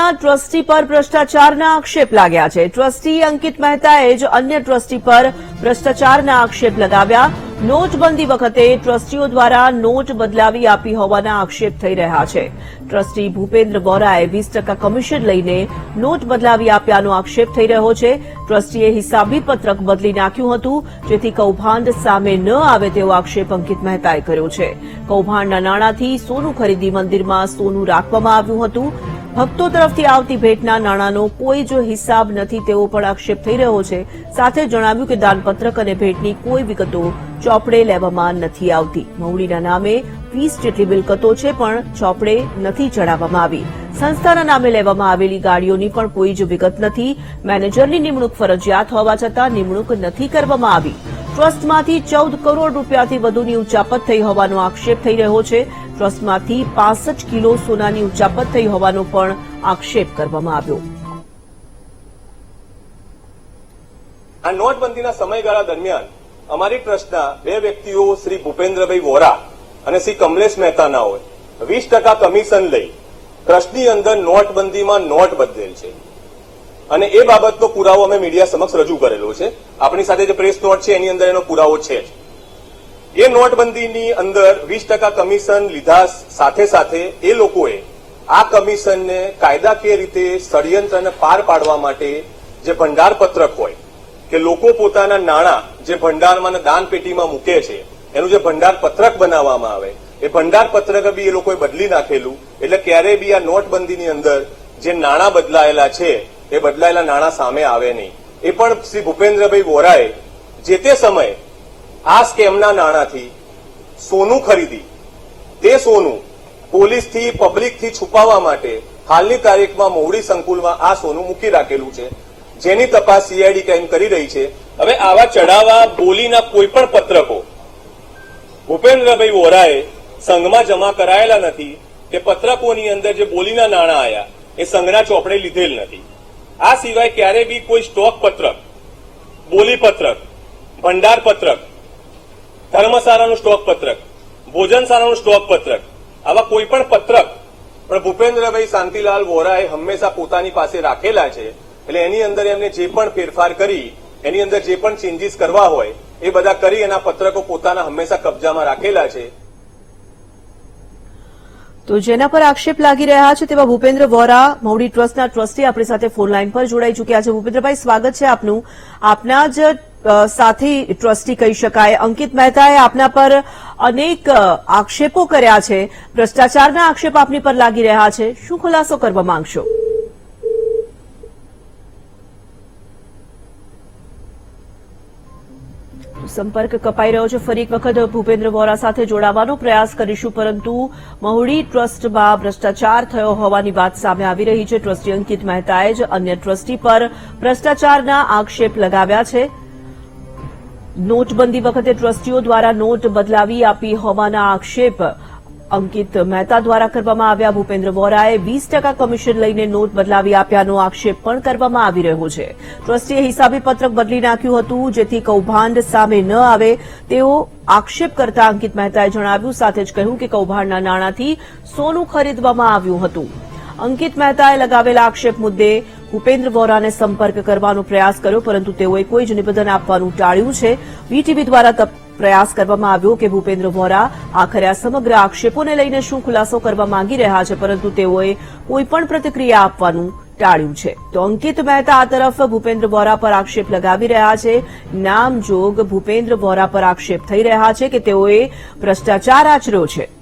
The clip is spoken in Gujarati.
કૌભાંડના ટ્રસ્ટી પર ભ્રષ્ટાચારના આક્ષેપ લાગ્યા છે. ટ્રસ્ટી અંકિત મહેતાએ જ અન્ય ટ્રસ્ટી પર ભ્રષ્ટાચારના આક્ષેપ લગાવ્યા. નોટબંધી વખતે ટ્રસ્ટીઓ દ્વારા નોટ બદલાવી આપી હોવાના આક્ષેપ થઈ રહ્યા છે. ટ્રસ્ટી ભૂપેન્દ્ર વોરાએ વીસ ટકા કમિશન લઈને નોટ બદલાવી આપ્યાનો આક્ષેપ થઈ રહ્યો છે. ટ્રસ્ટીએ હિસાબી પત્રક બદલી નાખ્યું હતું, જેથી કૌભાંડ સામે ન આવે તેવો આક્ષેપ અંકિત મહેતાએ કર્યો છે. કૌભાંડના નાણાંથી સોનું ખરીદી મંદિરમાં સોનું રાખવામાં આવ્યું હતું. ભક્તો તરફથી આવતી ભેટના નાણાંનો કોઈ જો હિસાબ નથી તેવો પણ આક્ષેપ થઈ રહ્યો છે. સાથે જણાવ્યું કે દાનપત્રક અને ભેટની કોઈ વિગતો ચોપડે લેવામાં નથી આવતી. મહુડીના નામે વીસ જેટલી મિલકતો છે પણ ચોપડે નથી ચડાવવામાં આવી. સંસ્થાના નામે લેવામાં આવેલી ગાડીઓની પણ કોઈ જ વિગત નથી. મેનેજરની નિમણૂક ફરજિયાત હોવા છતાં નિમણૂક નથી કરવામાં આવી. ટ્રસ્ટમાંથી ચૌદ કરોડ રૂપિયાથી વધુની ઉચાપત થઈ હોવાનો આક્ષેપ થઈ રહ્યો છે. ટ્રસ્ટમાંથી પાસઠ કિલો સોનાની ઉચાપત થઈ હોવાનો પણ આક્ષેપ કરવામાં આવ્યો. આ નોટબંધીના સમયગાળા દરમિયાન અમારી ટ્રસ્ટના બે વ્યક્તિઓ, શ્રી ભૂપેન્દ્રભાઈ વોરા અને શ્રી કમલેશ મહેતાના હોય, વીસ ટકા કમિશન લઈ ટ્રસ્ટની અંદર નોટબંધીમાં નોટ બદલેલ છે. અને એ બાબતનો પુરાવો અમે મીડિયા સમક્ષ રજૂ કરેલો છે. આપણી સાથે જે પ્રેસ નોટ છે, એની અંદર એનો પુરાવો છે જ. એ નોટબંધીની અંદર વીસ ટકા કમિશન લીધા સાથે સાથે એ લોકોએ આ કમિશનને કાયદાકીય રીતે ષડયંત્રને પાર પાડવા માટે જે ભંડારપત્રક હોય, કે લોકો પોતાના નાણાં જે ભંડારમાં અને દાનપેટીમાં મૂકે છે, એનું જે ભંડાર પત્રક બનાવવામાં આવે, એ ભંડાર પત્રક બી એ લોકોએ બદલી નાખેલું, એટલે ક્યારેય બી આ નોટબંધીની અંદર જે નાણાં બદલાયેલા છે, એ બદલાયેલા નાણાં સામે આવે નહીં. એ પણ શ્રી ભૂપેન્દ્રભાઈ વોરાએ જે તે સમયે આ સ્કેમના નાણાંથી સોનું ખરીદી. તે સોનું પોલીસથી, પબ્લિકથી છુપાવવા માટે હાલની તારીખમાં મોવડી સંકુલમાં આ સોનું મૂકી રાખેલું છે. જેની તપાસ સીઆઈડી ક્રાઇમ કરી રહી છે. હવે આવા ચડાવા બોલીના કોઈ પણ પત્રકો, ભૂપેન્દ્રભાઈ વોરાએ સંઘમાં જમા કરાયેલા નથી. કે પત્રકોની અંદર જે બોલીના નાણાં આવ્યા એ સંઘના ચોપડે લીધેલ નથી. આ સિવાય ક્યારે બી કોઈ સ્ટોક પત્રક, બોલી પત્રક, ભંડાર પત્રક ધર્મશાળાનું સ્ટોક પત્રક ભોજનશાળાનું સ્ટોક પત્રક આવા કોઈ પણ પત્રક. પણ ભૂપેન્દ્રભાઈ શાંતિલાલ વોરાએ હંમેશા પોતાની પાસે રાખેલા છે એટલે એની અંદર એમને જે પણ ફેરફાર કરી એની અંદર જે પણ ચેન્જીસ કરવા હોય એ બધા કરી એના પત્રકો પોતાના હંમેશા કબજામાં રાખેલા છે. તો જેના પર આક્ષેપ લાગી રહ્યા છે તેવા ભૂપેન્દ્ર વોરા મૌડી ટ્રસ્ટના ટ્રસ્ટી આપણી સાથે ફોન લાઈન પર જોડાઈ ચૂક્યા છે. ભૂપેન્દ્રભાઈ સ્વાગત છે આપનું. આપના જ સાથી, ટ્રસ્ટી કહી શકાય. અંકિત મહેતાએ આપના પર અનેક આક્ષેપો કર્યા છે. ભ્રષ્ટાચારના આક્ષેપ આપની પર લાગી રહ્યા છે. શું ખુલાસો કરવા માંગશો? સંપર્ક કપાઈ રહ્યો છે. ફરી એક વખત ભૂપેન્દ્ર વોરા સાથે જોડાવાનો પ્રયાસ કરીશું, પરંતુ મહુડી ટ્રસ્ટમાં ભ્રષ્ટાચાર થયો હોવાની વાત સામે આવી રહી છે. ટ્રસ્ટી અંકિત મહેતાએ જ અન્ય ટ્રસ્ટી પર ભ્રષ્ટાચારના આક્ષેપ લગાવ્યા છે. નોટબંધી વખતે ટ્રસ્ટીઓ દ્વારા નોટ બદલાવી આપી હોવાના આક્ષેપ અંકિત મહેતા દ્વારા કરવામાં આવ્યા. ભૂપેન્દ્ર વોરાએ વીસ ટકા કમિશન લઈને નોટ બદલાવી આપ્યાનો આક્ષેપ પણ કરવામાં આવી રહ્યો છે. ટ્રસ્ટીએ હિસાબી પત્રક બદલી નાખ્યું હતું, જેથી કૌભાંડ સામે ન આવે તેવો આક્ષેપ કરતા અંકિત મહેતાએ જણાવ્યું, સાથે જ કહ્યું કે કૌભાંડના નાણાંથી સોનું ખરીદવામાં આવ્યું હતું. અંકિત મહેતાએ લગાવેલા આક્ષેપ મુદ્દે ભૂપેન્દ્ર વોરાને સંપર્ક કરવાનો પ્રયાસ કર્યો, પરંતુ તેઓએ કોઈ જ નિવેદન આપવાનું ટાળ્યું છે. વીટીવી દ્વારા પ્રયાસ કરવામાં આવ્યો કે ભૂપેન્દ્ર વોરા આખરે આ સમગ્ર આક્ષેપોને લઈને શું ખુલાસો કરવા માંગી રહ્યા છે, પરંતુ તેઓએ કોઈપણ પ્રતિક્રિયા આપવાનું ટાળ્યું છે. તો અંકિત મહેતા આ તરફ ભૂપેન્દ્ર વોરા પર આક્ષેપ લગાવી રહ્યા છે. નામજોગ ભૂપેન્દ્ર વોરા પર આક્ષેપ થઈ રહ્યા છે કે તેઓએ ભ્રષ્ટાચાર આચર્યો છે.